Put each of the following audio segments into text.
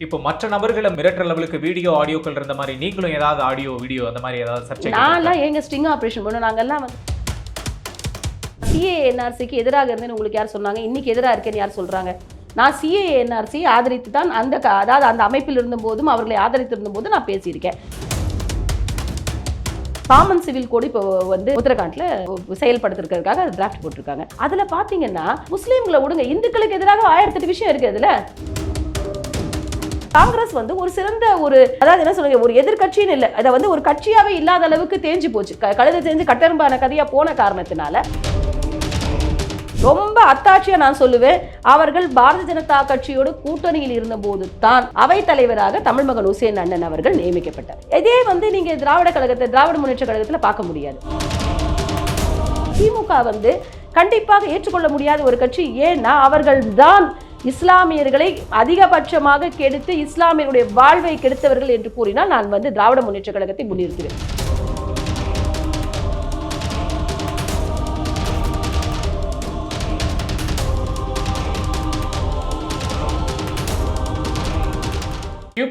இப்போ மற்ற நபர்களை மிரட்டுற லெவலுக்கு வீடியோ ஆடியோக்கள் இருந்த மாதிரி நீங்களும் ஏதாவது ஆடியோ வீடியோ அந்த மாதிரி ஏதாவது சர்ச்சை நான்லாம் எங்க ஸ்டிங் ஆப்ரேஷன் பண்ணோம். நாங்கெல்லாம் வந்து சிஏ என்ஆர்சிக்கு எதிராக இருந்தேன்னு உங்களுக்கு யார் சொன்னாங்க? இன்னைக்கு எதிராக இருக்கேன்னு யார் சொல்றாங்க? நான் சிஏ என்ஆர்சி ஆதரித்து தான் அந்த க- அதாவது அந்த அமைப்பில் இருந்தபோதும் அவர்களை ஆதரித்து இருந்தபோது நான் பேசியிருக்கேன். காமன் சிவில் கோடு இப்போ வந்து உத்தரகாண்ட்ல செயல்படுத்திருக்கிறதுக்காக அது டிராஃப்ட் போட்டிருக்காங்க. அதில் பார்த்தீங்கன்னா முஸ்லீம்களை விடுங்க இந்துக்களுக்கு எதிராக ஆயிரத்தெட்டு விஷயம் இருக்குது அதில் காங்கிரஸ் வந்து ஒரு சிறந்த ஒரு அதாவது என்ன சொல்லுங்க ஒரு எதிர்க்கட்சின்னு இல்லை. அதை வந்து ஒரு கட்சியாவே இல்லாத அளவுக்கு தேஞ்சு போச்சு. க- கழுதை தேஞ்சு கட்டெரும்பான கதையா போன காரணத்தினால. ரொம்ப அத்தாட்சியா நான் சொல்லுவேன் அவர்கள் பாரதிய ஜனதா கட்சியோடு கூட்டணியில் இருந்த போது தான் அவை தலைவராக தமிழ் மகன் உசேன் அண்ணன் அவர்கள் நியமிக்கப்பட்டார். இதே வந்து நீங்க திராவிட கழகத்தை திராவிட முன்னேற்ற கழகத்துல பார்க்க முடியாது. திமுக வந்து கண்டிப்பாக ஏற்றுக்கொள்ள முடியாத ஒரு கட்சி. ஏன்னா அவர்கள் தான் இஸ்லாமியர்களை அதிகபட்சமாக கெடுத்து இஸ்லாமியருடைய வாழ்வை கெடுத்தவர்கள் என்று கூறினால் நான் வந்து திராவிட முன்னேற்ற கழகத்தை முன்னிறுத்துவேன்.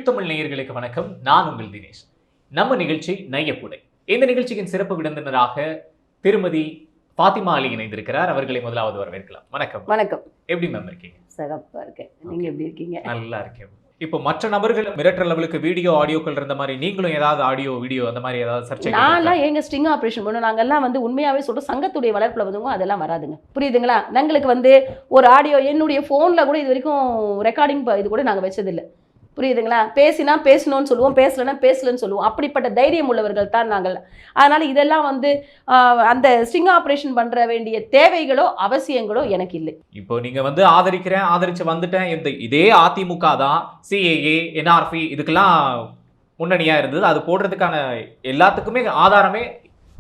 தமிழ் நேயர்களுக்கு வணக்கம். நான் உங்கள் தினேஷ். நம்ம நிகழ்ச்சி நையப்புடை. இந்த நிகழ்ச்சியின் சிறப்பு விருந்தினராக திருமதி ஃபாத்திமா அலி இணைந்திருக்கிறார். அவர்களை முதலாவது வரவேற்கலாம். வணக்கம். வணக்கம். எப்படி மேம் இருக்கீங்க? சிறப்பா இருக்கேன். நீங்க எப்படி இருக்கீங்க? நல்லா இருக்கேன். இப்போ மற்ற நபர்கள் மிரட்டுற லெவலுக்கு வீடியோ ஆடியோக்கள் இருந்த மாதிரி நீங்களும் ஏதாவது ஆடியோ வீடியோ அந்த மாதிரி ஏதாவது சர்ச்சை நான்லாம் எங்க ஸ்டிங் ஆப்ரேஷன் பண்ணோம். நாங்கெல்லாம் வந்து உண்மையாவே சொல்றோம். சங்கத்துடைய வளர்ப்புல வந்துங்க அதெல்லாம் வராதுங்க. புரியுதுங்களா? எங்களுக்கு வந்து ஒரு ஆடியோ என்னுடைய ஃபோனில் கூட இது வரைக்கும் ரெக்கார்டிங் இது கூட நாங்கள் வச்சதில்லை. புரியுதுங்களா? பேசினா பேசணும்னு சொல்லுவோம் பேசலைன்னா பேசலன்னு சொல்லுவோம். அப்படிப்பட்ட தைரியம் உள்ளவர்கள் தான் நாங்கள். அதனால இதெல்லாம் வந்து அந்த ஸ்டிங் ஆப்ரேஷன் பண்ற வேண்டிய தேவைகளோ அவசியங்களோ எனக்கு இல்லை. இப்போ நீங்க வந்து ஆதரிக்கிறேன் ஆதரிச்சு வந்துட்டேன் இந்த இதே அதிமுக தான் சிஏஏ என்ஆர்பி இதுக்கெல்லாம் முன்னணியா இருந்தது. அது போடுறதுக்கான எல்லாத்துக்குமே ஆதாரமே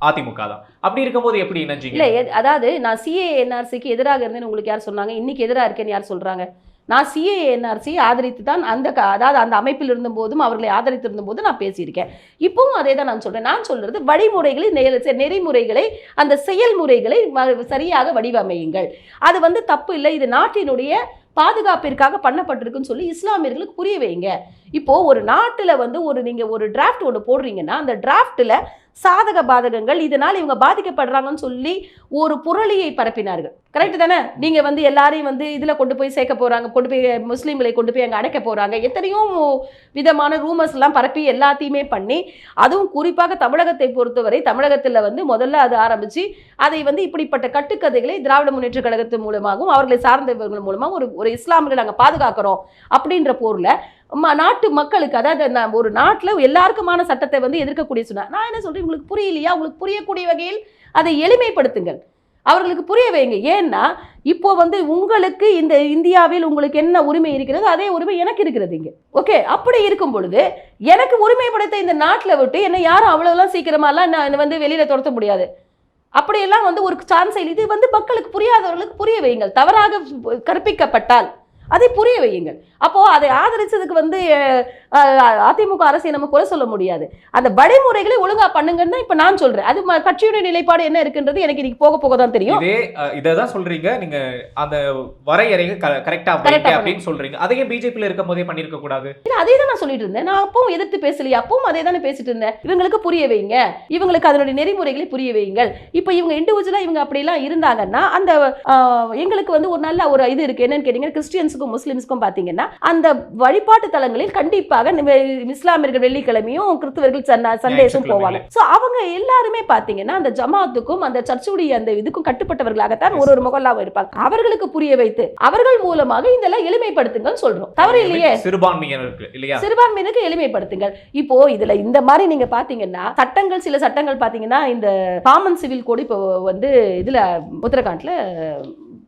அதிமுக தான். அப்படி இருக்கும்போது எப்படி இல்லை இணைஞ்சீங்க அதாவது நான் சிஏ என்ஆர்சிக்கு எதிராக இருந்தேன்னு உங்களுக்கு யார் சொன்னாங்க? இன்னைக்கு எதிராக இருக்கேன்னு யார் சொல்றாங்க? நான் சிஏஎன்ஆர்சி ஆதரித்து தான் அந்த க அதாவது அந்த அமைப்பில் இருந்தபோதும் அவர்களை ஆதரித்திருந்த போது நான் பேசியிருக்கேன். இப்பவும் அதே தான் நான் சொல்கிறேன் நான் சொல்கிறது வழிமுறைகளை நெ- நெறிமுறைகளை அந்த செயல்முறைகளை ம- சரியாக வடிவமையுங்கள். அது வந்து தப்பு இல்லை. இது நாட்டினுடைய பாதுகாப்பிற்காக பண்ணப்பட்டிருக்குன்னு சொல்லி இஸ்லாமியர்களுக்கு புரிய வைங்க. இப்போது ஒரு நாட்டில் வந்து ஒரு நீங்கள் ஒரு டிராஃப்ட் ஒன்று போடுறீங்கன்னா அந்த டிராஃப்ட்டில் சாதக பாதகங்கள் இதனால் இவங்க பாதிக்கப்படுறாங்கன்னு சொல்லி ஒரு புரளியை பரப்பினார்கள். கரெக்ட் தானே? நீங்கள் வந்து எல்லாரையும் வந்து இதில் கொண்டு போய் சேர்க்க போகிறாங்க கொண்டு போய் முஸ்லீம்களை கொண்டு போய் அங்கே அடைக்க போகிறாங்க எத்தனையோ விதமான ரூமர்ஸ்லாம் பரப்பி எல்லாத்தையுமே பண்ணி அதுவும் குறிப்பாக தமிழகத்தை பொறுத்தவரை தமிழகத்தில் வந்து முதல்ல அது ஆரம்பித்து அதை வந்து இப்படிப்பட்ட கட்டுக்கதைகளை திராவிட முன்னேற்ற கழகத்தின் மூலமாகவும் அவர்களை சார்ந்தவர்கள் மூலமாக ஒரு ஒரு இஸ்லாமியர்களை நாங்கள் பாதுகாக்கிறோம் அப்படின்ற பொருளை நாட்டு மக்களுக்கு அதாவது நான் ஒரு நாட்டில் எல்லாருக்குமான சட்டத்தை வந்து எதிர்க்கக்கூடிய சொன்னார். நான் என்ன சொல்கிறேன் உங்களுக்கு புரியலையா? உங்களுக்கு புரியக்கூடிய வகையில் அதை எளிமைப்படுத்துங்கள். அவர்களுக்கு புரிய வைங்க ஏன்னா இப்போ வந்து உங்களுக்கு இந்த இந்தியாவில் உங்களுக்கு என்ன உரிமை இருக்கிறது அதே உரிமை எனக்கு இருக்கிறது இங்கே. ஓகே? அப்படி இருக்கும் பொழுது எனக்கு உரிமை படைத்த இந்த நாட்டில் விட்டு என்ன யாரும் அவ்வளோலாம் சீக்கிரமாலாம் நான் வந்து வெளியில் துரத்த முடியாது. அப்படியெல்லாம் வந்து ஒரு சான்ஸ் இது வந்து மக்களுக்கு புரியாதவர்களுக்கு புரிய வையுங்கள். தவறாக கற்பிக்கப்பட்டால். அதை புரிய வையுங்கள். அப்போ அதை ஆதரிச்சதுக்கு வந்து அதிமுக அரசை நம்ம குறை சொல்ல முடியாது. அந்த வழிமுறைகளை ஒழுங்கா பண்ணுங்கன்னு தான் இப்ப நான் சொல்றேன். அது கட்சியுடைய நிலைப்பாடு என்ன இருக்குன்றது எனக்கு இன்னைக்கு போக போக தான் தெரியும். இதே அஹ், இததான் சொல்றீங்க. நீங்க அந்த வரையறைகள் கரெக்டா Correct ஆ அப்படின்னு சொல்றீங்க. அதையும் பிஜேபியில இருக்கும் போதே பண்ணிருக்க கூடாது. இல்ல அதே தான் நான் சொல்லிட்டு இருந்தேன். நான் அப்பவும் எதிர்த்து பேசலையே. அப்பவும் அதே தானே பேசிட்டு இருந்தேன். இவங்களுக்கு புரிய வைங்க. இவங்களுக்கு அதனுடைய நெறிமுறைகளை புரிய வையுங்கள். இப்போ இவங்க இண்டிவிஜுவலா இவங்க அப்படிலாம் இருந்தாங்கன்னா அந்த எங்களுக்கு வந்து ஒரு நல்ல ஒரு இது இருக்கு. என்னன்னு கேட்டீங்கன்னா கிறிஸ்டியன்ஸுக்கும் முஸ்லிம்ஸுக்கும் பாத்தீங்கன்னா அந்த வழிபாட்டு தலங்களில் கண்டிப்பாக இஸ்லாமியர்கள் வெள்ளிக்கிழமையும் கிறிஸ்தவர்கள் சண்டா சண்டேஸும் போவாங்க. ஸோ அவங்க எல்லாருமே பாத்தீங்கன்னா அந்த ஜமாத்துக்கும் அந்த சர்ச்சுடைய அந்த இதுக்கும் கட்டுப்பட்டவர்களாகத்தான் ஒரு ஒரு முகல்லாவும் இருப்பாங்க. அவர்களுக்கு புரிய வைத்து அவர்கள் மூலமாக இதெல்லாம் எளிமைப்படுத்துங்கன்னு சொல்றோம். தவறு இல்லையே. சிறுபான்மையினருக்கு இல்லையா? சிறுபான்மையினருக்கு எளிமைப்படுத்துங்கள். இப்போ இதுல இந்த மாதிரி நீங்க பாத்தீங்கன்னா சட்டங்கள் சில சட்டங்கள் பாத்தீங்கன்னா இந்த காமன் சிவில் கோடு இப்போ வந்து இதுல உத்தரகாண்ட்ல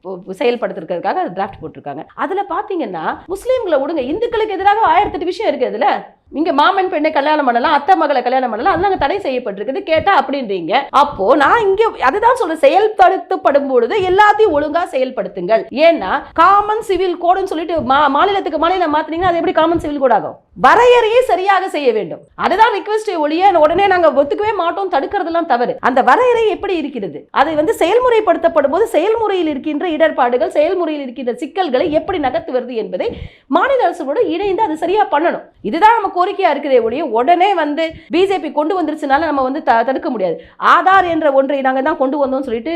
செயல்படுத்துறதுக்காக செயல்படுத்துறதுக்காக டிராஃப்ட் போட்டிருக்காங்க. அதுல பாத்தீங்கன்னா முஸ்லீம்களை விடுங்க இந்துக்களுக்கு எதிராக ஆயிரத்தெட்டு விஷயம் இருக்கு அதுல இங்கே மாமன் பெண்ணை கல்யாணம் பண்ணலாம் அத்தை மகளை கல்யாணம் பண்ணலாம் அது நாங்கள் தடை செய்யப்பட்டிருக்குது கேட்டா அப்படின்றீங்க. அப்போ நான் இங்கே அதுதான் சொல்றேன் செயல்படுத்தப்படும் பொழுது எல்லாத்தையும் ஒழுங்கா செயல்படுத்துங்கள். ஏன்னா காமன் சிவில் கோடுன்னு சொல்லிட்டு மா- மாநிலத்துக்கு மாநிலம் மாத்துனீங்கன்னா அது எப்படி காமன் சிவில் கோட் ஆகும்? வரையறையை சரியாக செய்ய வேண்டும். அதுதான் ரிக்வெஸ்ட் ஒழிய உடனே நாங்க ஒத்துக்கவே மாட்டோம் தடுக்கிறதெல்லாம் தவறு. அந்த வரையறை எப்படி இருக்கிறது? அதை வந்து செயல்முறைப்படுத்தப்படும் போது செயல்முறையில் இருக்கின்ற இடர்பாடுகள் செயல்முறையில் இருக்கின்ற சிக்கல்களை எப்படி நகர்த்துவது என்பதை மாநில அரசுகளோடு இணைந்து அது சரியா பண்ணணும். இதுதான் நம்ம கோரிக்கையா இருக்குதே ஒழிய உடனே வந்து பிஜேபி கொண்டு வந்துருச்சுனால நம்ம வந்து த- தடுக்க முடியாது. ஆதார் என்ற ஒன்றை நாங்க தான் கொண்டு வந்தோம்னு சொல்லிட்டு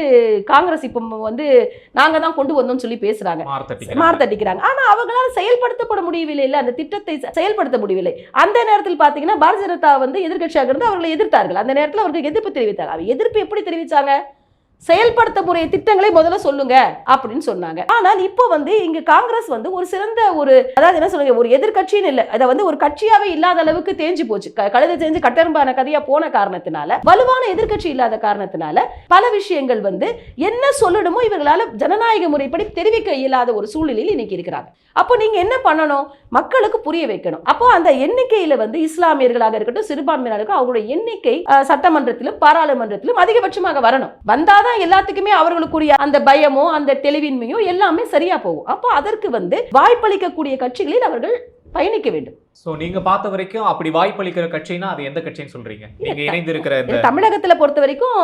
காங்கிரஸ் இப்போ வந்து நாங்க தான் கொண்டு வந்தோம்னு சொல்லி பேசுறாங்க. மார்த்தட்டிக்கிறாங்க மார்த்தட்டிக்கிறாங்க ஆனா அவங்களால செயல்படுத்தப்பட முடியவில்லை இல்ல. அந்த திட்டத்தை செயல்படுத்த முடியவில்லை. அந்த நேரத்தில் பாத்தீங்கன்னா பாரதிய ஜனதா வந்து எதிர்க்கட்சியாக இருந்து அவர்களை எதிர்த்தார்கள். அந்த நேரத்தில் அவர்களுக்கு எதிர்ப்பு தெரிவித்தாங்க எதிர்ப்பு எப்படி தெரிவிச்சாங்க? செயல்படுத்த முறைய திட்டங்களை முதல்ல சொல்லுங்க அப்படின்னு சொன்னாங்க. ஆனால் இப்போ வந்து இங்க காங்கிரஸ் வந்து ஒரு சிறந்த ஒரு அதாவது என்ன சொல்லுங்க ஒரு எதிர்க்கட்சின்னு இல்லை. அதை வந்து ஒரு கட்சியாவே இல்லாத அளவுக்கு தேஞ்சு போச்சு. க- கழுதை தேஞ்சு கட்டரும்பான கதையா போன காரணத்தினால வலுவான எதிர்க்கட்சி இல்லாத காரணத்தினால பல விஷயங்கள் வந்து என்ன சொல்லணுமோ இவர்களால் ஜனநாயக முறைப்படி தெரிவிக்க இயலாத ஒரு சூழ்நிலையில் இன்னைக்கு இருக்கிறாங்க. அப்போ நீங்க என்ன பண்ணணும்? மக்களுக்கு புரிய வைக்கணும். அப்போ அந்த எண்ணிக்கையில வந்து இஸ்லாமியர்களாக இருக்கட்டும் சிறுபான்மையினருக்கும் அவங்களுடைய எண்ணிக்கை சட்டமன்றத்திலும் பாராளுமன்றத்திலும் அதிகபட்சமாக வரணும். வந்தால் வந்தாதான் எல்லாத்துக்குமே அவர்களுக்குரிய அந்த பயமோ அந்த தெளிவின்மையோ எல்லாமே சரியா போகும். அப்போ அதற்கு வந்து வாய்ப்பளிக்கக்கூடிய கட்சிகளில் அவர்கள் பயணிக்க வேண்டும். சோ நீங்க பார்த்த வரைக்கும் அப்படி வாய்ப்பளிக்கிற கட்சினா அது எந்த கட்சின்னு சொல்றீங்க? நீங்க இணைந்து இருக்கிற இந்த தமிழகத்துல பொறுத்த வரைக்கும்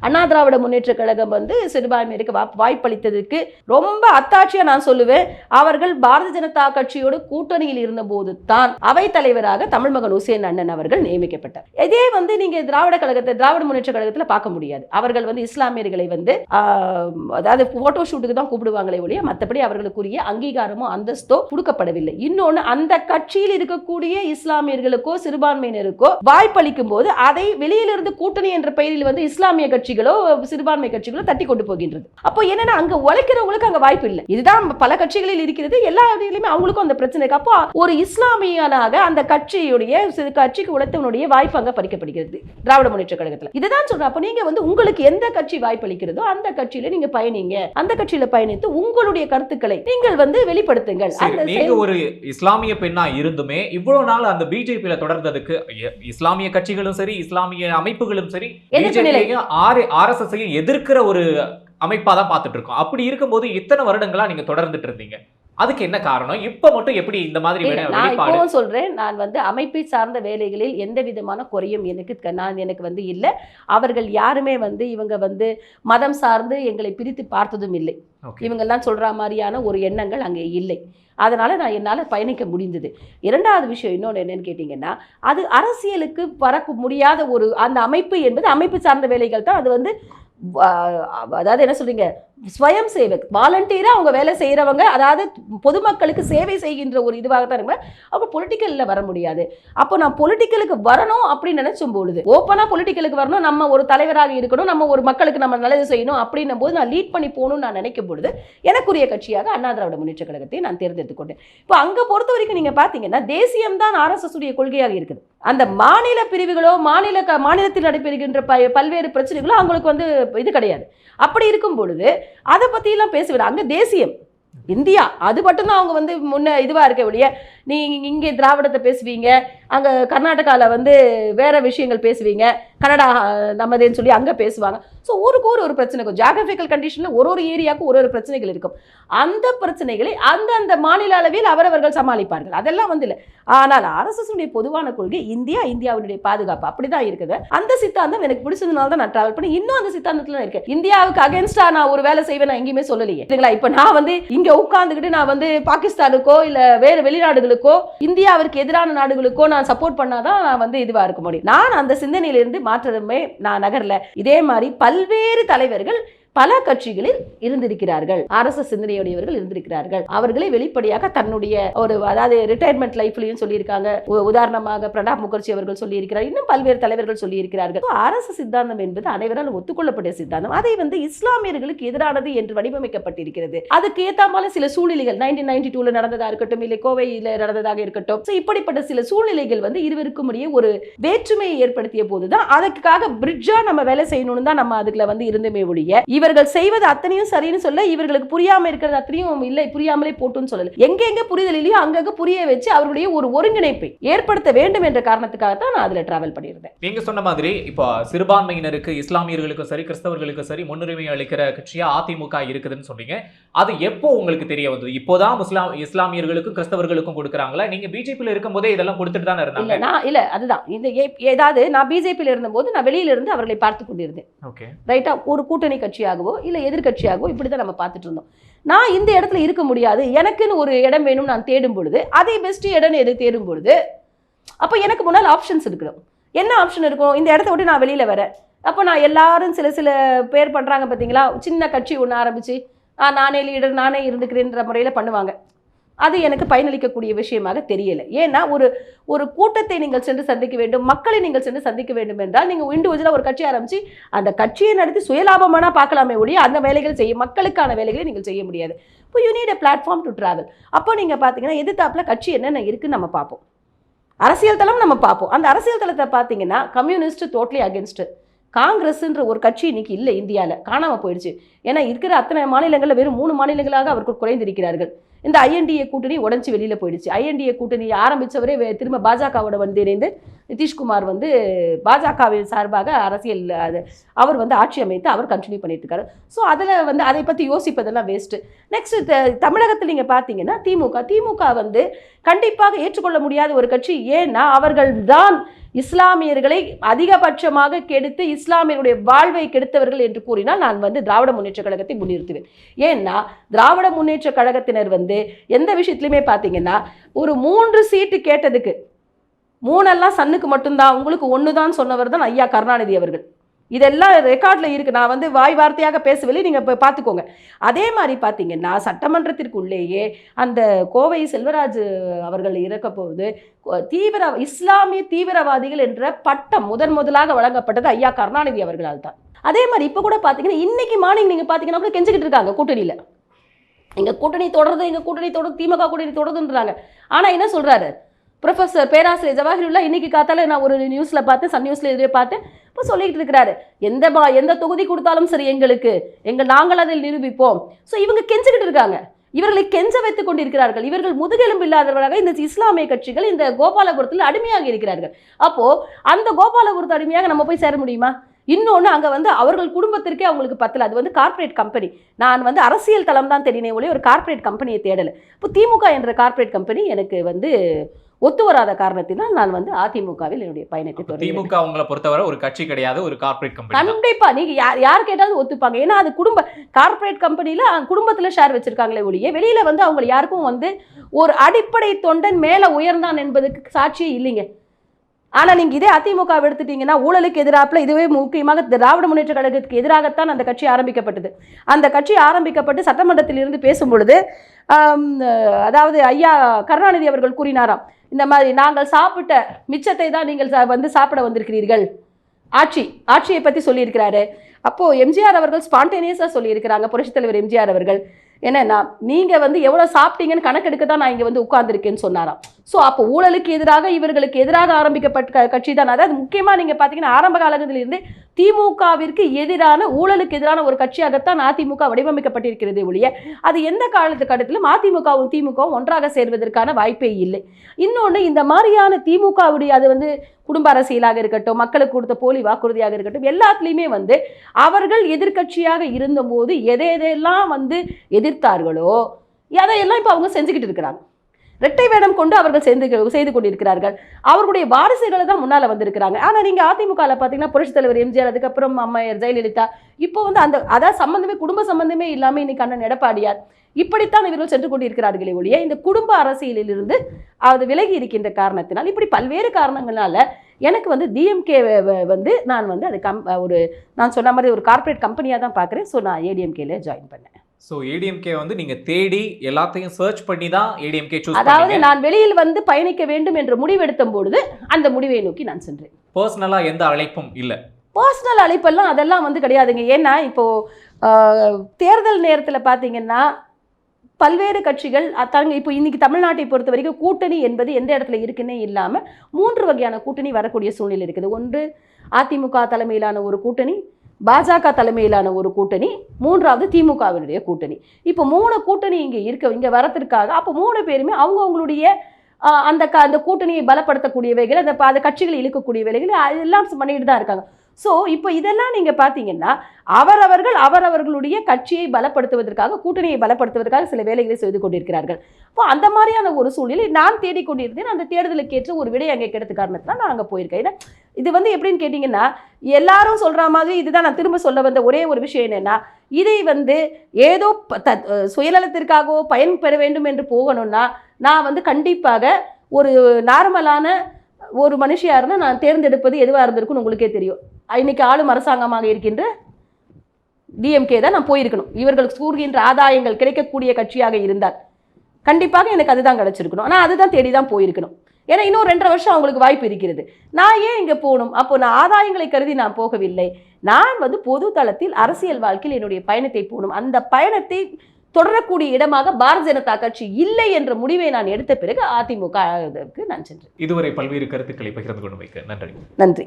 அண்ணா திராவிட முன்னேற்ற கழகம் வந்து சிறுபான்மையினருக்கு வா- வாய்ப்பளித்ததுக்கு ரொம்ப அத்தாட்சியா நான் சொல்லுவேன். அவர்கள் பாரதிய ஜனதா கட்சியோடு கூட்டணியில் இருந்தபோது தான் அவைத் தலைவராக தமிழ் மகன் உசேன் அண்ணன் அவர்கள் நியமிக்கப்பட்டார். இதே வந்து நீங்க திராவிட கழகத்தை திராவிட முன்னேற்ற கழகத்துல பார்க்க முடியாது. அவர்கள் வந்து இஸ்லாமியர்களை வந்து அதாவது போட்டோ ஷூட்டுக்கு தான் கூப்பிடுவாங்களே ஒழிய மற்றபடி அவர்களுக்குரிய அங்கீகாரமோ அந்தஸ்தோ கொடுக்கப்படவில்லை. இன்னொன்னு அந்த கட்சியில் இருக்கக்கூடிய இஸ்லாமியர்களுக்கோ சிறுபான்மையினருக்கோ வாய்ப்பளிக்கும் போது அதை வெளியிலிருந்து கூட்டணி என்ற பெயரில் வந்து இஸ்லாமிய கட்சிகளோ சிறுபான்மை கட்சிகளோ தட்டி கொண்டு போகின்றது. அப்போ என்னன்னா அங்க உழைக்கிறவங்களுக்கு அங்க வாய்ப்பு இல்லை. இதுதான் பல கட்சிகளில் இருக்கிறது. எல்லா இடத்துலயுமே அவங்களுக்கும் அந்த பிரச்சனை இருக்கு. அப்போ ஒரு இஸ்லாமியனாக அந்த கட்சியுடைய கட்சிக்கு உழைத்தவனுடைய வாய்ப்பு அங்க பறிக்கப்படுகிறது. திராவிட முன்னேற்ற கழகத்துல. இதுதான் சொல்றேன். அப்போ நீங்க வந்து உங்களுக்கு எந்த கட்சி வாய்ப்பளிக்கிறதோ அந்த கட்சியில நீங்க பயணிங்க. அந்த கட்சியில பயணித்து உங்களுடைய கருத்துக்களை நீங்கள் வந்து வெளிப்படுத்துங்கள். நீங்க ஒரு இஸ்லாமிய பெண்ணா இருந்துமே இவ்வளவு நாள் அந்த பிஜேபியில தொடர்ந்ததுக்கு இஸ்லாமிய கட்சிகளும் சரி இஸ்லாமிய அமைப்புகளும் சரி. பிஜேபியையும் ஆர் ஆர்எஸ்எஸ் எதிர்க்கிற ஒரு அமைப்பா தான் பார்த்துட்டு இருக்கோம் அப்படி இருக்கும்போது இத்தனை வருடங்களா நீங்க தொடர்ந்துட்டு இருந்தீங்க அதுக்கு என்ன காரணம்? இப்ப மட்டும் எப்படி இந்த மாதிரி நான் இப்பவும் சொல்றேன். நான் வந்து அமைப்பை சார்ந்த வேலைகளில் எந்த விதமான குறையும் எனக்கு நான் எனக்கு வந்து இல்லை. அவர்கள் யாருமே வந்து இவங்க வந்து மதம் சார்ந்து எங்களை பிரித்து பார்த்ததும் இல்லை. இவங்கெல்லாம் சொல்ற மாதிரியான ஒரு எண்ணங்கள் அங்கே இல்லை. அதனால நான் என்னால் பயணிக்க முடிந்தது. இரண்டாவது விஷயம் இன்னொன்று என்னன்னு கேட்டிங்கன்னா அது அரசியலுக்கு வரக்கு முடியாத ஒரு அந்த அமைப்பு என்பது அமைப்பு சார்ந்த வேலைகள் தான். அது வந்து அதாவது என்ன சொல்றீங்க? ஸ்வயம் சேவக் வாலண்டியராக அவங்க வேலை செய்கிறவங்க அதாவது பொதுமக்களுக்கு சேவை செய்கின்ற ஒரு இதுவாக தான் இருப்பாங்க அவங்க பொலிட்டிக்கலில் வர முடியாது. அப்போ நான் பொலிட்டிக்கலுக்கு வரணும் அப்படின்னு நினச்சும் பொழுது ஓப்பனாக பொலிட்டிக்கலுக்கு வரணும் நம்ம ஒரு தலைவராக இருக்கணும் நம்ம ஒரு மக்களுக்கு நம்ம நல்லது செய்யணும் அப்படின்னும் போது நான் லீட் பண்ணி போகணும்னு நான் நினைக்கும் பொழுது எனக்குரிய கட்சியாக அண்ணா திராவிட முன்னேற்ற கழகத்தை நான் தேர்ந்தெடுத்து கொண்டேன். இப்போ அங்கே பொறுத்த வரைக்கும் நீங்கள் பார்த்தீங்கன்னா தேசியம் தான் ஆர்எஸ்எஸ் உடைய கொள்கையாக இருக்குது. அந்த மாநில பிரிவுகளோ மாநில க மாநிலத்தில் நடைபெறுகின்ற ப பல்வேறு பிரச்சனைகளோ அவங்களுக்கு வந்து இது கிடையாது. அப்படி இருக்கும் பொழுது அதை பற்றியெல்லாம் பேசுவேன் அங்கே தேசியம். இந்தியா அது மட்டும்தான் அவங்க வந்து முன்ன இதுவாக இருக்க ஒழிய நீ இங்கே திராவிடத்தை பேசுவீங்க அங்கே கர்நாடகாவில் வந்து வேற விஷயங்கள் பேசுவீங்க கன்னடா அஹ், நம்மதேன்னு சொல்லி அங்கே பேசுவாங்க. ஸோ ஊருக்கு ஒரு ஒரு பிரச்சனை இருக்கும். ஜாகிரபிக்கல் கண்டிஷனில் ஒரு ஒரு ஏரியாவுக்கும் ஒரு ஒரு பிரச்சனைகள் இருக்கும். அந்த பிரச்சனைகளை அந்தந்த மாநில அளவில் அவரவர்கள் சமாளிப்பார்கள். அதெல்லாம் வந்து இல்லை. ஆனால் RSS பொதுவான கொள்கை இந்தியா இந்தியாவினுடைய பாதுகாப்பு. அப்படி தான் இருக்குது. அந்த சித்தாந்தம் எனக்கு பிடிச்சதுனால தான் நான் ட்ராவல் பண்ணி இன்னும் அந்த சித்தாந்தத்தில் நான் இருக்கேன். இந்தியாவுக்கு அகேன்ஸ்டாக நான் ஒரு வேலை செய்வேன் நான் எங்கேயுமே சொல்லலையே. இல்லைங்களா இப்போ நான் வந்து இங்கே உட்காந்துக்கிட்டு நான் வந்து பாகிஸ்தானுக்கோ இல்லை வேறு வெளிநாடுகளுக்கோ இந்தியாவிற்கு எதிரான நாடுகளுக்கோ நான் சப்போர்ட் பண்ணாதான் நான் வந்து இதுவாக இருக்க முடியும். நான் அந்த சிந்தனையிலிருந்து மாற்றதுமே நான் நகரல. இதே மாதிரி பல்வேறு தலைவர்கள் பல கட்சிகளில் இருந்திருக்கிறார்கள். அரசு சிந்தனையுடையவர்கள் இருந்திருக்கிறார்கள். அவர்களே வெளிப்படையாக தன்னுடைய ஒரு அதாவது ரிட்டையர்மெண்ட் லைஃப்லயும் சொல்லியிருக்காங்க. உதாரணமாக பிரணாப் முகர்ஜி அவர்கள் சொல்லியிருக்கிறார். இன்னும் பல்வேறு தலைவர்கள் சொல்லியிருக்கிறார்கள். So, அரசு சித்தாந்தம் என்பது அனைவரால் ஒத்துக்கொள்ளப்பட்ட சித்தாந்தம். அதை வந்து இஸ்லாமியர்களுக்கு எதிரானது என்று வடிவமைக்கப்பட்டிருக்கிறது. அதுக்கு ஏத்தாமல சில சூழ்நிலைகள் நைன்டீன் நைன்டி டூல நடந்ததா இருக்கட்டும் இல்லை கோவையில் நடந்ததாக இருக்கட்டும் இப்படிப்பட்ட சில சூழ்நிலைகள் வந்து இருவருக்கும் இடையே ஒரு வேற்றுமையை ஏற்படுத்திய போதுதான் அதுக்காக பிரிட்ஜா நம்ம வேலை செய்யணும்னு தான் நம்ம அதுக்குள்ள வந்து இருந்துமே ஒழிய இவர்கள் செய்வது அத்தனையும் சரின்னு சொல்ல இவர்களுக்கு புரியாம இருக்கிறது அத்தனையும் இல்லை புரியாமலே போட்டுன்னு சொல்லல. எங்கெங்க புரிதல் இல்லையோ அங்கங்க புரிய வச்சு அவருடைய ஒரு ஒருங்கிணைப்பை ஏற்படுத்த வேண்டும் என்ற காரணத்துக்காகத்தான் நான் அதுல டிராவல் பண்ணியிருந்தேன். நீங்க சொன்ன மாதிரி இப்போ சிறுபான்மையினருக்கு இஸ்லாமியர்களுக்கும் சரி கிறிஸ்தவர்களுக்கும் சரி முன்னுரிமை அளிக்கிற கட்சியா அதிமுக இருக்குதுன்னு சொன்னீங்க. அது எப்போ உங்களுக்கு தெரிய வந்தது? இப்போதான் முஸ்லாம் இஸ்லாமியர்களுக்கும் கிறிஸ்தவர்களுக்கும் கொடுக்குறாங்களா? நீங்க பிஜேபியில் இருக்கும்போதே இதெல்லாம் கொடுத்துட்டு தானே இருந்தாங்க? நான் இல்ல அதுதான். இந்த ஏதாவது நான் பிஜேபியில் இருந்தபோது நான் வெளியில இருந்து அவர்களை பார்த்து கொண்டிருந்தேன். ஓகே. ரைட்டா ஒரு கூட்டணி கட்சியாகவோ இல்லை எதிர்கட்சியாகவோ இப்படி தான் நம்ம பார்த்துட்டு இருந்தோம். நான் இந்த இடத்துல இருக்க முடியாது. எனக்குன்னு ஒரு இடம் வேணும் நான் தேடும் பொழுது அதே பெஸ்ட் இடம்னு எது தேடும் பொழுது அப்போ எனக்கு முன்னால் ஆப்ஷன்ஸ் இருக்கணும் என்ன ஆப்ஷன் இருக்கும்? இந்த இடத்த விட்டு நான் வெளியில் வரேன். அப்போ நான் எல்லாரும் சில சில பேர் பண்ணுறாங்க பார்த்தீங்களா சின்ன கட்சி ஒன்று ஆரம்பித்து நானே லீடர் நானே இருந்துக்கிறேன்ற முறையில் பண்ணுவாங்க. அது எனக்கு பயனளிக்கக்கூடிய விஷயமாக தெரியல. ஏன்னா ஒரு ஒரு கூட்டத்தை நீங்கள் சென்று சந்திக்க வேண்டும் மக்களை நீங்கள் சென்று சந்திக்க வேண்டும் என்றால் நீங்கள் இண்டிவிஜுவலாக ஒரு கட்சி ஆரம்பித்து அந்த கட்சியை நடத்தி சுயலாபமான பார்க்கலாமே ஒழிய அந்த வேலைகள் செய்ய மக்களுக்கான வேலைகளை நீங்கள் செய்ய முடியாது. இப்போ you need platform to travel அப்போ நீங்கள் பார்த்தீங்கன்னா எதிர்த்தாப்பில் கட்சி என்னென்ன இருக்குன்னு நம்ம பார்ப்போம் அரசியல் தளம் நம்ம பார்ப்போம் அந்த அரசியல் தளத்தை பார்த்தீங்கன்னா கம்யூனிஸ்ட் டோட்டலி அகேன்ஸ்ட் காங்கிரஸ்ன்ற ஒரு கட்சி இன்னைக்கு இல்லை இந்தியாவில் காணாமல் போயிடுச்சு. ஏன்னா இருக்கிற அத்தனை மாநிலங்களில் வெறும் மூணு மாநிலங்களாக அவர்கள் குறைந்திருக்கிறார்கள். இந்த ஐஎன்டிஏ கூட்டணி உடஞ்சி வெளியில் போயிடுச்சு. ஐஎன்டிஏ கூட்டணி ஆரம்பித்தவரே திரும்ப பாஜகவோட வந்து இணைந்து நிதிஷ்குமார் வந்து பாஜகவின் சார்பாக அரசியல் அது அவர் வந்து ஆட்சி அமைத்து அவர் கண்டினியூ பண்ணிட்டு இருக்காரு ஸோ அதில் வந்து அதை பற்றி யோசிப்பதெல்லாம் வேஸ்ட்டு நெக்ஸ்ட் தமிழகத்தில் நீங்கள் பார்த்தீங்கன்னா திமுக திமுக வந்து கண்டிப்பாக ஏற்றுக்கொள்ள முடியாத ஒரு கட்சி. ஏன்னா அவர்கள் தான் இஸ்லாமியர்களை அதிகபட்சமாக கெடுத்து இஸ்லாமியருடைய வாழ்வை கெடுத்தவர்கள் என்று கூறினால் நான் வந்து திராவிட முன்னேற்ற கழகத்தை முன்னிறுத்துவேன். ஏன்னா திராவிட முன்னேற்ற கழகத்தினர் வந்து எந்த விஷயத்துலையுமே பார்த்தீங்கன்னா ஒரு மூன்று சீட்டு கேட்டதுக்கு மூணெல்லாம் சன்னுக்கு மட்டும்தான் உங்களுக்கு ஒன்று தான் சொன்னவர் தான் ஐயா கருணாநிதி அவர்கள். இதெல்லாம் ரெக்கார்டில் இருக்குது நான் வந்து வாய் வார்த்தையாக பேசவில்லை நீங்கள் இப்போ பார்த்துக்கோங்க அதே மாதிரி பார்த்தீங்கன்னா சட்டமன்றத்திற்குள்ளேயே அந்த கோவை செல்வராஜ் அவர்கள் இறக்க தீவிர இஸ்லாமிய தீவிரவாதிகள் என்ற பட்டம் முதன் முதலாக வழங்கப்பட்டது ஐயா கருணாநிதி அவர்களால் தான். அதே மாதிரி இப்போ கூட பார்த்தீங்கன்னா இன்னைக்கு மார்னிங் நீங்கள் பார்த்தீங்கன்னா கூட கெஞ்சிக்கிட்டு இருக்காங்க கூட்டணியில். எங்கள் கூட்டணி தொடருது எங்கள் கூட்டணி தொடர்ந்து திமுக கூட்டணி தொடருதுன்றாங்க ஆனால் என்ன சொல்கிறாரு ப்ரொஃபஸர் பேராசிரியர் ஜவாஹிருல்லா இன்னைக்கு காத்தால நான் ஒரு நியூஸில் பார்த்தேன் சன் நியூஸில் இதுவே பார்த்தேன் இப்போ சொல்லிக்கிட்டு இருக்கிறாரு. எந்த மா எந்த தொகுதி கொடுத்தாலும் சரி எங்களுக்கு எங்கள் நாங்கள் அதில் நிரூபிப்போம். ஸோ இவங்க கெஞ்சிக்கிட்டு இருக்காங்க. இவர்களை கெஞ்ச வைத்துக் கொண்டிருக்கிறார்கள். இவர்கள் முதுகெலும்பு இல்லாதவர்களாக இந்த இஸ்லாமிய கட்சிகள் இந்த கோபாலபுரத்தில் அடிமையாக இருக்கிறார்கள். அப்போ அந்த கோபாலபுரத்து அடிமையாக நம்ம போய் சேர முடியுமா? இன்னொன்று அங்கே வந்து அவர்கள் குடும்பத்திற்கே அவங்களுக்கு பத்தல. அது வந்து கார்ப்பரேட் கம்பெனி நான் வந்து அரசியல் தளம் தான் தெரியினே ஒளி ஒரு கார்ப்பரேட் கம்பெனியை தேடலை. இப்போ திமுக என்ற கார்ப்பரேட் கம்பெனி எனக்கு வந்து ஒத்து வராத காரணத்தினால் நான் வந்து அதிமுகவில் என்னுடைய பயணத்தை திமுக உங்களை பொறுத்தவரை ஒரு கட்சி கிடையாது ஒரு கார்ப்பரேட் கம்பெனி கண்டிப்பா. நீங்க யார் யார் கேட்டாலும் ஒத்துப்பாங்க? ஏன்னா அது குடும்ப கார்ப்பரேட் கம்பெனில குடும்பத்துல ஷேர் வச்சிருக்காங்களே ஒழிய வெளியில வந்து அவங்க யாருக்கும் வந்து ஒரு அடிப்படை தொண்டன் மேல உயர்ந்தான் என்பதுக்கு சாட்சியே இல்லைங்க. ஆனால் நீங்கள் இதே அதிமுக எடுத்துட்டீங்கன்னா ஊழலுக்கு எதிராப்பில் இதுவே முக்கியமாக திராவிட முன்னேற்ற கழகத்துக்கு எதிராகத்தான் அந்த கட்சி ஆரம்பிக்கப்பட்டது. அந்த கட்சி ஆரம்பிக்கப்பட்டு சட்டமன்றத்தில் இருந்து பேசும் பொழுது அதாவது ஐயா கருணாநிதி அவர்கள் கூறினாராம் இந்த மாதிரி நாங்கள் சாப்பிட்ட மிச்சத்தை தான் நீங்கள் சா- வந்து சாப்பிட வந்திருக்கிறீர்கள். ஆட்சி ஆட்சியை பற்றி சொல்லியிருக்கிறாரு. அப்போது எம்ஜிஆர் அவர்கள் ஸ்பான்டேனியஸாக சொல்லியிருக்கிறாங்க புரட்சித் தலைவர் எம்ஜிஆர் அவர்கள். என்னன்னா நீங்கள் வந்து எவ்வளோ சாப்பிட்டீங்கன்னு கணக்கெடுக்க தான் நான் இங்கே வந்து உட்காந்துருக்கேன்னு சொன்னாராம். ஸோ அப்போ ஊழலுக்கு எதிராக இவர்களுக்கு எதிராக ஆரம்பிக்கப்பட்ட கட்சி தான் அதாவது முக்கியமாக நீங்கள் பார்த்தீங்கன்னா ஆரம்ப காலகட்டத்திலிருந்து திமுகவிற்கு எதிரான ஊழலுக்கு எதிரான ஒரு கட்சியாகத்தான் அதிமுக வடிவமைக்கப்பட்டிருக்கிறது ஒழிய அது எந்த காலத்துக்கு கட்டத்திலும் அதிமுகவும் திமுகவும் ஒன்றாக சேர்வதற்கான வாய்ப்பே இல்லை. இன்னொன்று இந்த மாதிரியான திமுகவுடைய அது வந்து குடும்ப அரசியலாக இருக்கட்டும் மக்களுக்கு கொடுத்த போலி வாக்குறுதியாக இருக்கட்டும் எல்லாத்துலேயுமே வந்து அவர்கள் எதிர்க்கட்சியாக இருந்தபோது எதை எதையெல்லாம் வந்து எதிர்த்தார்களோ அதையெல்லாம் இப்போ அவங்க செஞ்சுக்கிட்டு இருக்கிறாங்க? இரட்டை வேடம் கொண்டு அவர்கள் சேர்ந்து செய்து கொண்டிருக்கிறார்கள். அவர்களுடைய வாரிசுகளை தான் முன்னால் வந்திருக்கிறாங்க. ஆனால் நீங்கள் அதிமுகவில் பார்த்தீங்கன்னா புரட்சித் தலைவர் எம்ஜிஆர் அதுக்கப்புறம் அம்மையார் ஜெயலலிதா இப்போ வந்து அந்த அதாவது சம்பந்தமே குடும்ப சம்பந்தமே இல்லாமல் இன்னைக்கு அண்ணன் எடப்பாடியார் இப்படித்தான் இவர்கள் சென்று கொண்டிருக்கிறார்களே ஒழிய இந்த குடும்ப அரசியலிலிருந்து அது விலகி இருக்கின்ற காரணத்தினால் இப்படி பல்வேறு காரணங்களால எனக்கு வந்து டிஎம்கே வந்து நான் வந்து அது கம் ஒரு நான் சொன்ன மாதிரி ஒரு கார்ப்பரேட் கம்பெனியாக தான் பார்க்குறேன் ஸோ நான் ஏடிஎம்கேல ஜாயின் பண்ணேன். ஸோ ஏடிஎம்கே வந்து நீங்க தேடி எல்லாத்தையும் சர்ச் பண்ணி தான் ஏடிஎம்கே சூஸ் அதாவது நான் வெளியில் வந்து பயணிக்க வேண்டும் என்ற முடிவெடுத்த பொழுது அந்த முடிவை நோக்கி நான் சென்றேன். பர்சனலா எந்த அழைப்பும் இல்ல. பர்சனல் அழைப்பெல்லாம் அதெல்லாம் வந்து கிடையாதுங்க. ஏன்னா இப்போது தேர்தல் நேரத்தில் பார்த்தீங்கன்னா பல்வேறு கட்சிகள் அத்தாங்க இப்போ இன்னைக்கு தமிழ்நாட்டை பொறுத்த வரைக்கும் கூட்டணி என்பது எந்த இடத்துல இருக்குன்னே இல்லாமல் மூன்று வகையான கூட்டணி வரக்கூடிய சூழ்நிலை இருக்குது. ஒன்று அதிமுக தலைமையிலான ஒரு கூட்டணி பாஜக தலைமையிலான ஒரு கூட்டணி மூன்றாவது திமுகவினுடைய கூட்டணி. இப்போ மூணு கூட்டணி இங்கே இருக்க இங்கே வரத்திற்காக அப்போ மூணு பேருமே அவங்கவுங்களுடைய அந்த க அந்த கூட்டணியை பலப்படுத்தக்கூடிய வேலைகள் அந்த அந்த கட்சிகளை இழுக்கக்கூடிய வேலைகள் அதெல்லாம் பண்ணிட்டு தான் இருக்காங்க. ஸோ இப்போ இதெல்லாம் நீங்கள் பார்த்தீங்கன்னா அவரவர்கள் அவரவர்களுடைய கட்சியை பலப்படுத்துவதற்காக கூட்டணியை பலப்படுத்துவதற்காக சில வேலைகளை செய்து கொண்டிருக்கிறார்கள். அப்போ அந்த மாதிரியான ஒரு சூழ்நிலை நான் தேடிக்கொண்டிருந்தேன். அந்த தேடுதலுக்கேற்ற ஒரு விடை அங்கே கிடைத்த காரணத்தினால் நான் அங்கே போயிருக்கேன். ஏன்னா இது வந்து எப்படின்னு கேட்டிங்கன்னா எல்லாரும் சொல்கிற மாதிரி இதுதான் நான் திரும்ப சொல்ல வந்த ஒரே ஒரு விஷயம் என்னென்னா இதை வந்து ஏதோ த- சுயநலத்திற்காகவோ பயன் பெற வேண்டும் என்று போகணும்னா நான் வந்து கண்டிப்பாக ஒரு நார்மலான ஒரு மனுஷியாக இருந்தால் நான் தேர்ந்தெடுப்பது எதுவாக இருந்திருக்குன்னு உங்களுக்கே தெரியும். இன்னைக்கு ஆளும் அரசாங்கமாக இருக்கின்ற டிஎம்கே தான் நான் போயிருக்கணும். இவர்களுக்கு கூறுகின்ற ஆதாயங்கள் கிடைக்கக்கூடிய கட்சியாக இருந்தால். கண்டிப்பாக எனக்கு அதுதான் கிடச்சிருக்கணும். ஆனால் அதுதான் தேடி தான் போயிருக்கணும். ஏன்னா இன்னும் ரெண்டரை வருஷம் அவங்களுக்கு வாய்ப்பு இருக்கிறது. நான் ஏன் இங்கே போகணும்? அப்போ நான் ஆதாயங்களை கருதி நான் போகவில்லை. நான் வந்து பொது தளத்தில் அரசியல் வாழ்க்கையில் என்னுடைய பயணத்தை போகணும். அந்த பயணத்தை தொடரக்கூடிய இடமாக பாரதிய ஜனதா கட்சி இல்லை என்ற முடிவை நான் எடுத்த பிறகு அதிமுக நான் சென்றேன். இதுவரை பல்வேறு கருத்துக்களை பகிர்ந்து கொண்டு வைக்க நன்றி. நன்றி.